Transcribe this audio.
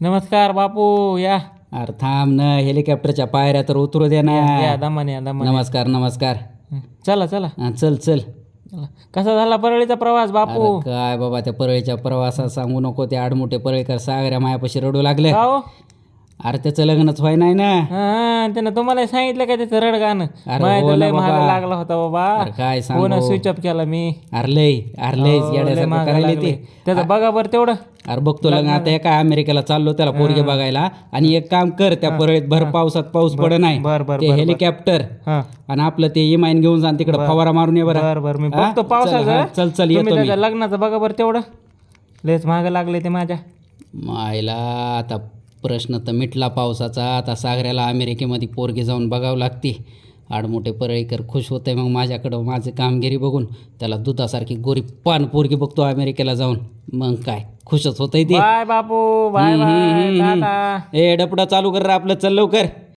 नमस्कार बापू या. अरे थांब न हेलिकॉप्टरच्या पायऱ्या तर उतरू दे ना. या दमान या दमान. नमस्कार नमस्कार. चला चला. हा, चल चल. चला. कसा झाला परळीचा प्रवास बापू? काय बाबा त्या परळीच्या प्रवासात सांगू नको ते आडमोठे परळीकर सागऱ्या मायापाशी रडू लागले. का हो? अरे त्याचं लग्नच व्हाय नाही ना. हा त्यानं तुम्हाला सांगितलं का त्याचं रड गाणं? अरे हो ना लय महाग बाबा. लागला होता बाबा. काय फोन सांगू स्विच ऑफ केला मी? अरे लय अरे लय हो, लय येड्यासारखं महाग करायला लागले. ते त्याचं बघा बरं तेवढं. अरे बघतो लग्न. आता एका अमेरिकेला चाललो त्याला पोरगे बघायला. आणि एक काम कर त्या परळीत भर पावसात पाऊस पड नाही बर बर ते हेलिकॉप्टर. हा. आणि आपलं ते इमाईन घेऊन जा तिकडे फवारा मारून ये बरं. बर बर. मी हा? बघतो चल, पावसाचं. चल चल तुम्ही येतो मी. त्याच्या लग्नाचं बघा बरं तेवढं. लयच महाग लागले ते माझ्या. मायला आता प्रश्न तर मिटला पावसाचा. आता सागऱ्याला अमेरिकेमध्ये पोरगी जाऊन बघावं लागते. आडमोठे परळीकर खुश होते मग माझ्याकडं माझी कामगिरी बघून त्याला दुधासारखी गोरी पान पोरगी बघतो अमेरिकेला जाऊन. मग काय? खुशच होतंय ते. Bye Bapu. Bye bye. Tata. ए डपडा चालू कर रे आपलं. चल लवकर.